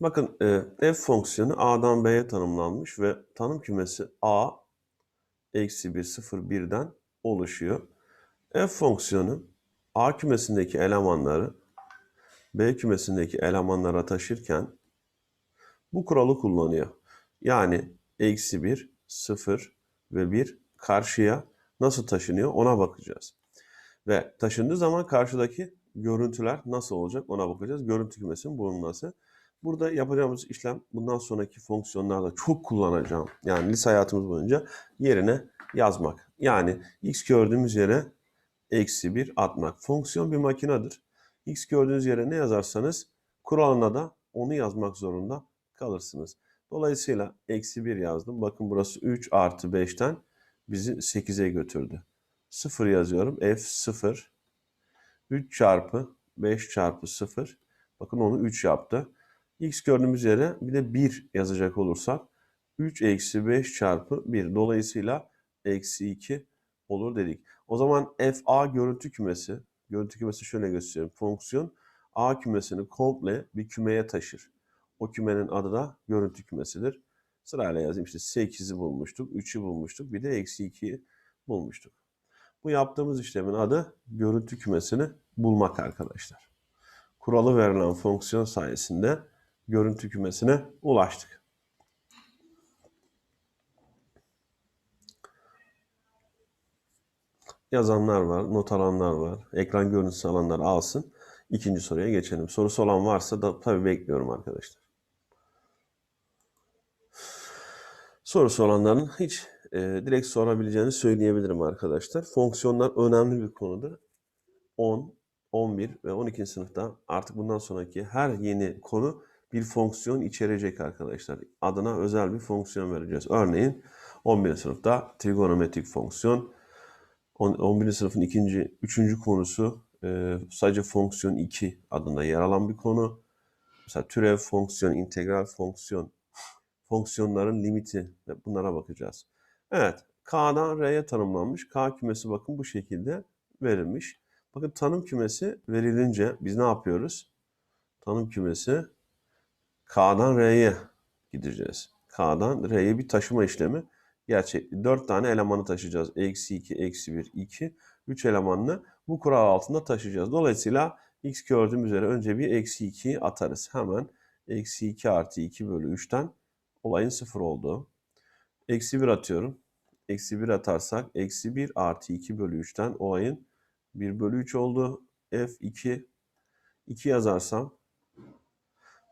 Bakın e, f fonksiyonu a'dan b'ye tanımlanmış ve tanım kümesi a eksi 1, 0, 1'den oluşuyor. f fonksiyonu a kümesindeki elemanları b kümesindeki elemanlara taşırken bu kuralı kullanıyor. Yani eksi 1, 0 ve 1 karşıya nasıl taşınıyor ona bakacağız. Ve taşındığı zaman karşıdaki görüntüler nasıl olacak ona bakacağız. Görüntü kümesinin bulunması. Burada yapacağımız işlem bundan sonraki fonksiyonlarda çok kullanacağım. Yani lise hayatımız boyunca yerine yazmak. Yani x gördüğümüz yere eksi 1 atmak. Fonksiyon bir makinedir. X gördüğünüz yere ne yazarsanız kuralına da onu yazmak zorunda kalırsınız. Dolayısıyla eksi 1 yazdım. Bakın burası 3 artı 5'ten bizi 8'e götürdü. 0 yazıyorum. F 0. 3 çarpı 5 çarpı 0. Bakın onu 3 yaptı. X gördüğümüz yere bir de 1 yazacak olursak 3 eksi 5 çarpı 1. Dolayısıyla eksi 2 olur dedik. O zaman FA görüntü kümesi, görüntü kümesi şöyle gösteriyorum. Fonksiyon A kümesini komple bir kümeye taşır. O kümenin adı da görüntü kümesidir. Sırayla yazayım işte 8'i bulmuştuk, 3'ü bulmuştuk, bir de eksi 2'yi bulmuştuk. Bu yaptığımız işlemin adı görüntü kümesini bulmak arkadaşlar. Kuralı verilen fonksiyon sayesinde görüntü kümesine ulaştık. Yazanlar var, not alanlar var, ekran görüntüsü alanlar alsın. İkinci soruya geçelim. Sorusu olan varsa da tabii bekliyorum arkadaşlar. Sorusu olanların hiç e, direkt sorabileceğini söyleyebilirim arkadaşlar. Fonksiyonlar önemli bir konudur. 10, 11 ve 12. sınıfta artık bundan sonraki her yeni konu bir fonksiyon içerecek arkadaşlar. Adına özel bir fonksiyon vereceğiz. Örneğin 11. sınıfta trigonometrik fonksiyon. 11. sınıfın ikinci, üçüncü konusu e, sadece fonksiyon 2 adında yer alan bir konu. Mesela türev fonksiyon, integral fonksiyon, fonksiyonların limiti ve bunlara bakacağız. Evet, K'dan R'ye tanımlanmış. K kümesi bakın bu şekilde verilmiş. Bakın tanım kümesi verilince biz ne yapıyoruz? Tanım kümesi K'dan R'ye gideceğiz. K'dan R'ye bir taşıma işlemi gerçekli. 4 tane elemanı taşıyacağız. Eksi 2, eksi 1, 2. 3 elemanını bu kural altında taşıyacağız. Dolayısıyla x gördüğüm üzere önce bir eksi 2'yi atarız. Hemen eksi 2 artı 2 bölü 3'ten olayın 0 olduğu. Eksi 1 atıyorum. Eksi 1 atarsak eksi 1 artı 2 bölü 3'ten olayın 1 bölü 3 oldu. F2 2 yazarsam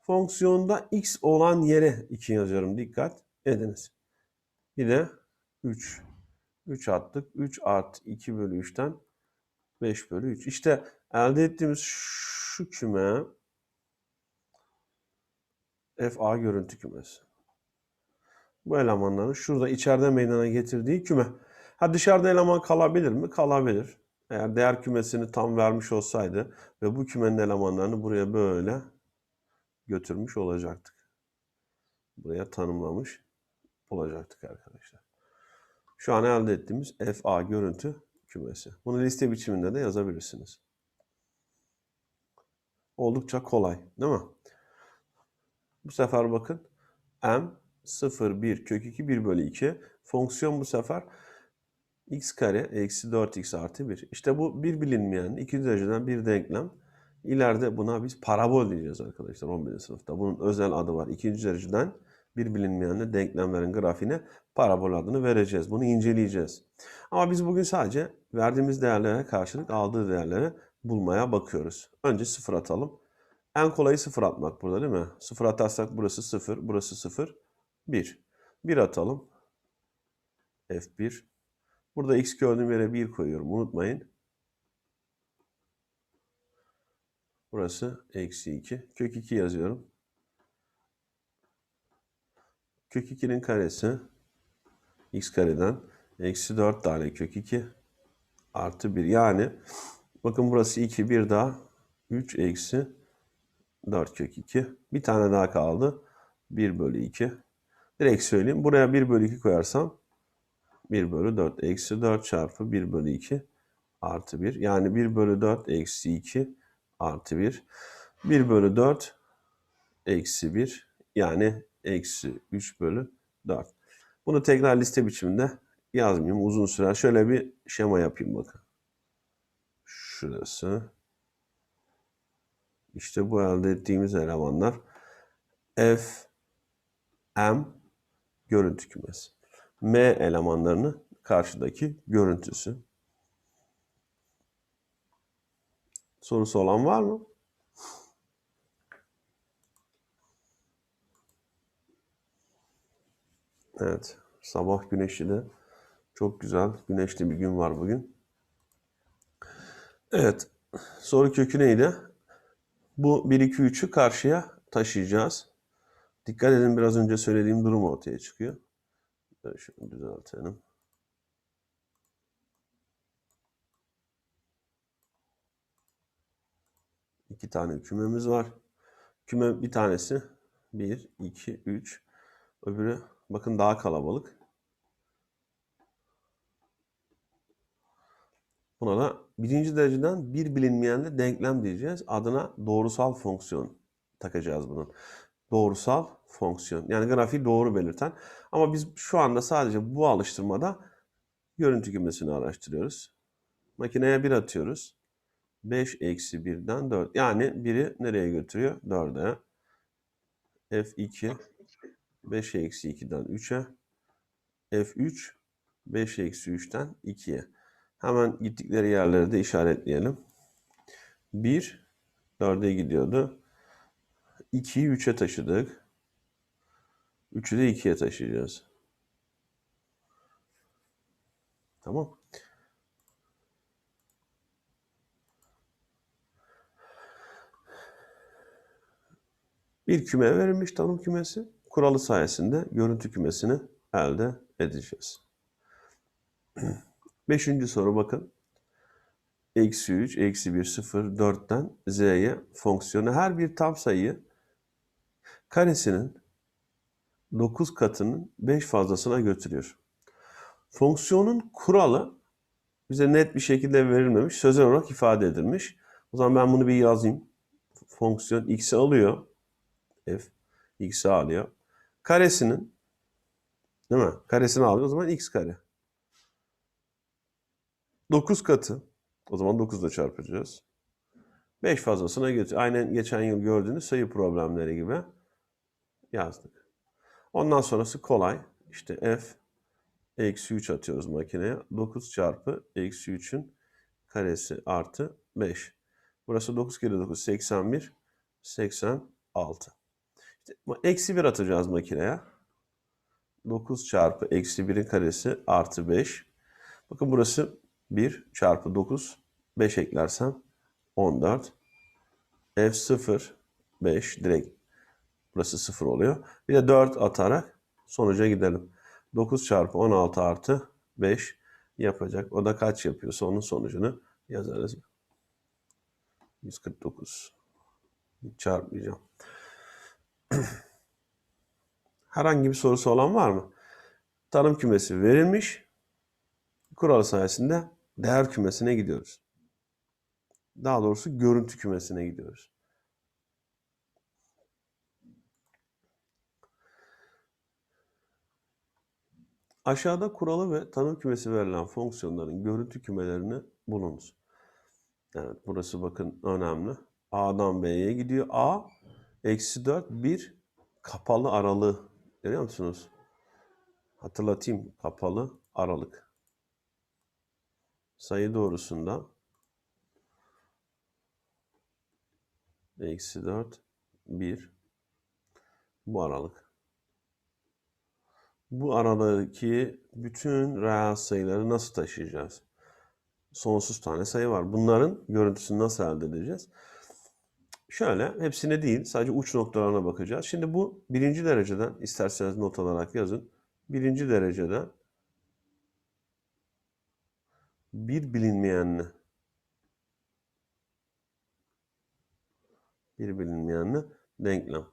fonksiyonda x olan yere 2 yazıyorum. Dikkat ediniz. Bir de 3. 3 attık. 3 artı 2 bölü 3'ten 5 bölü 3. İşte elde ettiğimiz şu küme FA görüntü kümesi. Bu elemanların şurada içeride meydana getirdiği küme. Ha dışarıda eleman kalabilir mi? Kalabilir. Eğer değer kümesini tam vermiş olsaydı ve bu kümenin elemanlarını buraya böyle götürmüş olacaktık. Buraya tanımlamış olacaktık arkadaşlar. Şu an elde ettiğimiz FA görüntü kümesi. Bunu liste biçiminde de yazabilirsiniz. Oldukça kolay değil mi? Bu sefer bakın m 0, 1, kök 2, 1 bölü 2. Fonksiyon bu sefer x kare eksi 4x artı 1. İşte bu bir bilinmeyen iki dereceden bir denklem. İleride buna biz parabol diyeceğiz arkadaşlar 11. sınıfta. Bunun özel adı var. İkinci dereceden bir bilinmeyenle denklemlerin grafiğine parabol adını vereceğiz. Bunu inceleyeceğiz. Ama biz bugün sadece verdiğimiz değerlere karşılık aldığı değerleri bulmaya bakıyoruz. Önce sıfır atalım. En kolayı sıfır atmak burada değil mi? Sıfır atarsak burası sıfır, burası sıfır, bir. Bir atalım. F1. Burada x gördüğüm yere 1 koyuyorum. Unutmayın. Burası eksi 2. Kök 2 yazıyorum. Kök 2'nin karesi x kareden eksi 4 tane kök 2 artı 1. Yani bakın burası 2 bir daha 3 eksi 4 kök 2. Bir tane daha kaldı. 1 bölü 2. Direkt söyleyeyim. Buraya 1 bölü 2 koyarsam 1 bölü 4 eksi 4 çarpı 1 bölü 2 artı 1. Yani 1 bölü 4 eksi 2 artı 1. 1 bölü 4 eksi 1 yani eksi 3 bölü 4. Bunu tekrar liste biçiminde yazmayayım. Uzun sürer. Şöyle bir şema yapayım bakın. Şurası. İşte bu elde ettiğimiz elemanlar F, M görüntü kümesi. M elemanlarını karşıdaki görüntüsü. Sorusu olan var mı? Evet. Sabah güneşli de çok güzel. Güneşli bir gün var bugün. Evet. Soru kökü neydi? Bu 1, 2, 3'ü karşıya taşıyacağız. Dikkat edin biraz önce söylediğim durum ortaya çıkıyor. Şunu düzeltelim. İki tane kümemiz var. Küme bir tanesi 1, 2, 3. Öbürü bakın daha kalabalık. Buna da birinci dereceden bir bilinmeyenle denklem diyeceğiz. Adına doğrusal fonksiyon takacağız bunun. Doğrusal fonksiyon. Yani grafiği doğru belirten. Ama biz şu anda sadece bu alıştırmada görüntü kümesini araştırıyoruz. Makineye 1 atıyoruz. 5 eksi 1'den 4. Yani 1'i nereye götürüyor? 4'e. F2 5 eksi 2'den 3'e. F3 5 eksi 3'ten 2'ye. Hemen gittikleri yerleri de işaretleyelim. 1 4'e gidiyordu. 2'yi 3'e taşıdık. 3'ü de 2'ye taşıyacağız. Tamam. Bir küme verilmiş tanım kümesi. Kuralı sayesinde görüntü kümesini elde edeceğiz. Beşinci soru bakın. Eksi 3, eksi 1, 0, 4'ten z'ye fonksiyonu her bir tam sayıyı karesinin 9 katının 5 fazlasına götürüyor. Fonksiyonun kuralı bize net bir şekilde verilmemiş, sözel olarak ifade edilmiş. O zaman ben bunu bir yazayım. Fonksiyon x'i alıyor. F x'i alıyor. Karesinin değil mi? Karesini alıyor. O zaman x kare. 9 katı. O zaman 9 ile çarpacağız. 5 fazlasına götür. Aynen geçen yıl gördüğünüz sayı problemleri gibi yazdık. Ondan sonrası kolay. İşte f eksi 3 atıyoruz makineye. 9 çarpı eksi 3'ün karesi artı 5. Burası 9 kere 9 81. 86. Eksi 1 atacağız makineye. 9 çarpı eksi 1'in karesi artı 5. Bakın burası 1 çarpı 9. 5 eklersem 14. F0 5 direkt burası 0 oluyor. Bir de 4 atarak sonuca gidelim. 9 çarpı 16 artı 5 yapacak. O da kaç yapıyorsa onun sonucunu yazarız. 149. Çarpmayacağım. Herhangi bir sorusu olan var mı? Tanım kümesi verilmiş. Kural sayesinde değer kümesine gidiyoruz. Daha doğrusu görüntü kümesine gidiyoruz. Aşağıda kuralı ve tanım kümesi verilen fonksiyonların görüntü kümelerini bulunuz. Evet burası bakın önemli. A'dan B'ye gidiyor. A eksi 4 bir kapalı aralığı. Görüyor musunuz? Hatırlatayım kapalı aralık. Sayı doğrusunda eksi 4 1 bu aralık. Bu aradaki bütün reel sayıları nasıl taşıyacağız? Sonsuz tane sayı var. Bunların görüntüsünü nasıl elde edeceğiz? Şöyle, hepsine değil, sadece uç noktalarına bakacağız. Şimdi bu birinci dereceden, isterseniz not olarak yazın. Birinci dereceden bir bilinmeyenli bir bilinmeyenli denklem.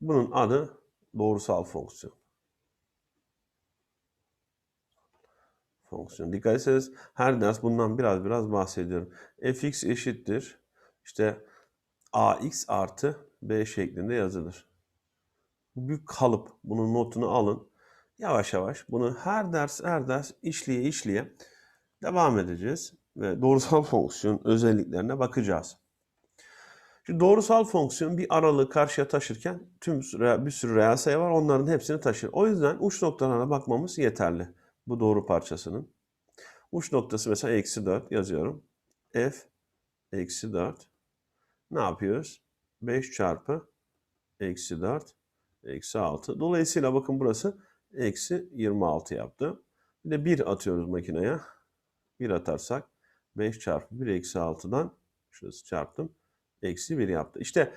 Bunun adı doğrusal fonksiyon. Fonksiyon. Dikkat etseniz her ders bundan biraz biraz bahsediyorum. fx eşittir. İşte ax artı b şeklinde yazılır. Bu kalıp. Bunun notunu alın. Yavaş yavaş bunu her ders her ders işliye işliye devam edeceğiz ve doğrusal fonksiyon özelliklerine bakacağız. Şimdi doğrusal fonksiyon bir aralığı karşıya taşırken tüm bir sürü reel sayı var. Onların hepsini taşır. O yüzden uç noktalarına bakmamız yeterli. Bu doğru parçasının. Uç noktası mesela eksi 4 yazıyorum. F eksi 4. Ne yapıyoruz? 5 çarpı eksi 4 eksi 6. Dolayısıyla bakın burası eksi 26 yaptı. Bir de 1 atıyoruz makineye. 1 atarsak 5 çarpı 1 eksi 6'dan şurası çarptım. Eksi 1 yaptı. İşte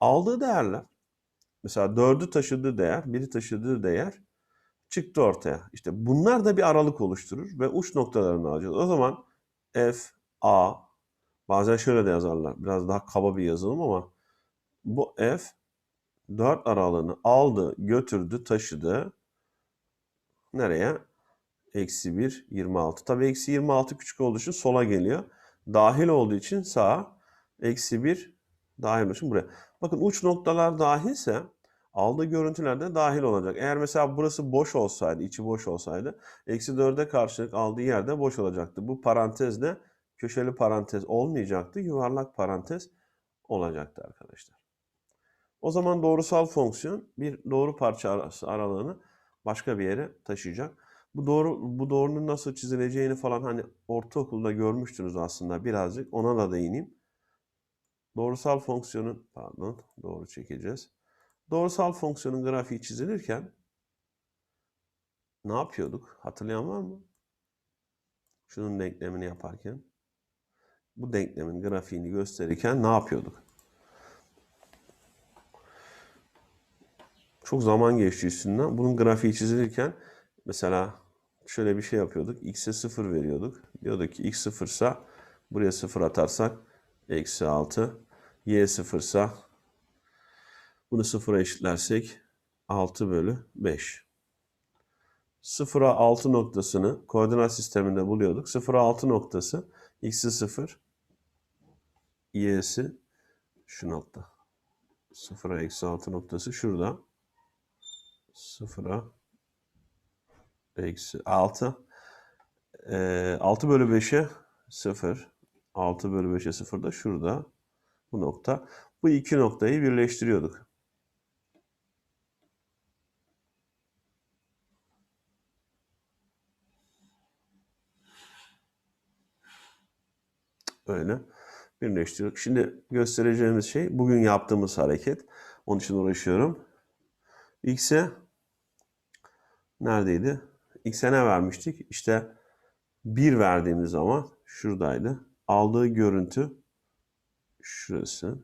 aldığı değerler mesela 4'ü taşıdığı değer, 1'i taşıdığı değer çıktı ortaya. İşte bunlar da bir aralık oluşturur ve uç noktalarını alacağız. O zaman F, A, bazen şöyle de yazarlar. Biraz daha kaba bir yazılım ama bu F 4 aralığını aldı, götürdü, taşıdı. Nereye? Eksi 1, 26. Tabii eksi 26 küçük olduğu için sola geliyor. Dahil olduğu için sağa. Eksi 1 dahil için buraya. Bakın uç noktalar dahilse aldığı görüntüler de dahil olacak. Eğer mesela burası boş olsaydı, içi boş olsaydı eksi 4'e karşılık aldığı yerde boş olacaktı. Bu parantezde köşeli parantez olmayacaktı. Yuvarlak parantez olacaktı arkadaşlar. O zaman doğrusal fonksiyon bir doğru parça aralığını başka bir yere taşıyacak. Bu doğru bu doğrunun nasıl çizileceğini falan hani ortaokulda görmüştünüz aslında birazcık ona da değineyim. Doğrusal fonksiyonun pardon doğru çekeceğiz. Doğrusal fonksiyonun grafiği çizilirken ne yapıyorduk? Hatırlayan var mı? Şunun denklemini yaparken bu denklemin grafiğini gösterirken ne yapıyorduk? Çok zaman geçti üstünden. Bunun grafiği çizilirken mesela şöyle bir şey yapıyorduk. X'e 0 veriyorduk. Diyorduk ki X 0 ise buraya 0 atarsak eksi 6. Y 0 ise bunu 0'a eşitlersek 6 bölü 5. 0'a 6 noktasını koordinat sisteminde buluyorduk. 0'a 6 noktası x'i 0, y'si şu nokta. 0'a eksi 6 noktası şurada. 0'a eksi 6. Ee, 6 bölü 5'e 0. 6 bölü 5'e 0 da şurada. Bu nokta. Bu iki noktayı birleştiriyorduk. Öyle birleştiriyoruz. Şimdi göstereceğimiz şey bugün yaptığımız hareket. Onun için uğraşıyorum. X'e neredeydi? X'e ne vermiştik? İşte 1 verdiğimiz zaman şuradaydı. Aldığı görüntü şurası.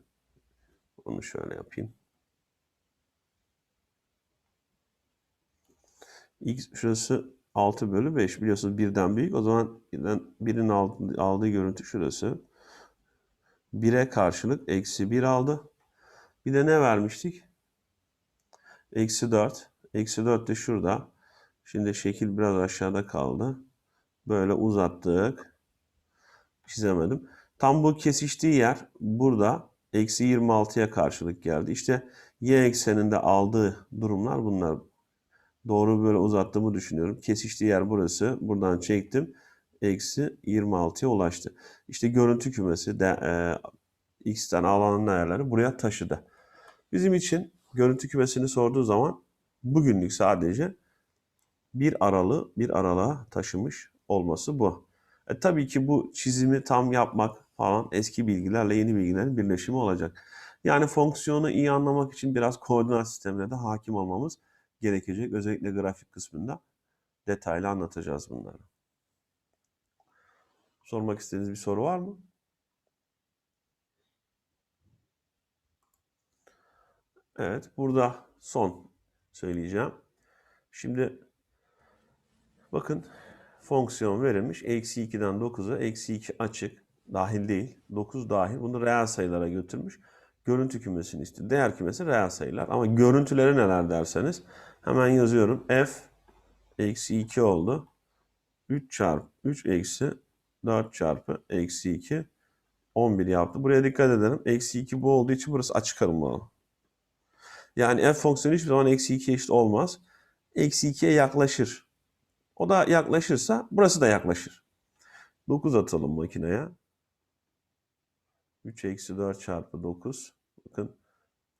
Onu şöyle yapayım. X şurası 6 bölü 5 biliyorsunuz birden büyük. O zaman birden, birin aldığı, aldığı görüntü şurası. 1'e karşılık eksi 1 aldı. Bir de ne vermiştik? Eksi 4. Eksi 4 de şurada. Şimdi şekil biraz aşağıda kaldı. Böyle uzattık. Çizemedim. Tam bu kesiştiği yer burada eksi 26'ya karşılık geldi. İşte y ekseninde aldığı durumlar bunlar. Doğru böyle uzattığımı düşünüyorum. Kesiştiği yer burası. Buradan çektim. Eksi 26'ya ulaştı. İşte görüntü kümesi de e, x'ten alanın değerleri buraya taşıdı. Bizim için görüntü kümesini sorduğu zaman bugünlük sadece bir aralı bir aralığa taşımış olması bu. E, tabii ki bu çizimi tam yapmak falan eski bilgilerle yeni bilgilerin birleşimi olacak. Yani fonksiyonu iyi anlamak için biraz koordinat sistemine de hakim olmamız gerekecek. Özellikle grafik kısmında detaylı anlatacağız bunları. Sormak istediğiniz bir soru var mı? Evet, burada son söyleyeceğim. Şimdi bakın fonksiyon verilmiş. Eksi 2'den 9'a eksi 2 açık. Dahil değil. 9 dahil. Bunu reel sayılara götürmüş. Görüntü kümesini istiyor. Değer kümesi reel sayılar. Ama görüntüleri neler derseniz hemen yazıyorum. F eksi 2 oldu. 3 çarpı 3 eksi 4 çarpı eksi 2 11 yaptı. Buraya dikkat edelim. Eksi 2 bu olduğu için burası açık alanı. Yani f fonksiyonu hiçbir zaman eksi 2'ye eşit olmaz. Eksi 2'ye yaklaşır. O da yaklaşırsa burası da yaklaşır. 9 atalım makineye. 3 eksi 4 çarpı 9. Bakın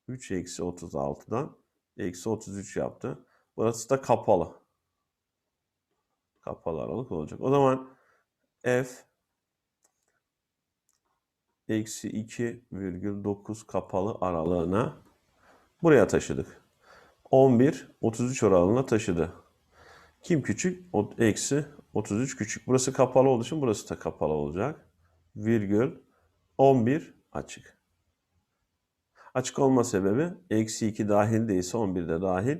3 eksi 36'dan eksi 33 yaptı. Burası da kapalı. Kapalı aralık olacak. O zaman f eksi 2,9 kapalı aralığına buraya taşıdık. 11, 33 aralığına taşıdı. Kim küçük? O, eksi 33 küçük. Burası kapalı olduğu için burası da kapalı olacak. Virgül 11 açık. Açık olma sebebi eksi 2 dahil değilse 11 de dahil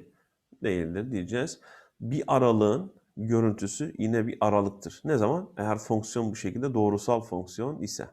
değildir diyeceğiz. Bir aralığın görüntüsü yine bir aralıktır. Ne zaman? Eğer fonksiyon bu şekilde doğrusal fonksiyon ise.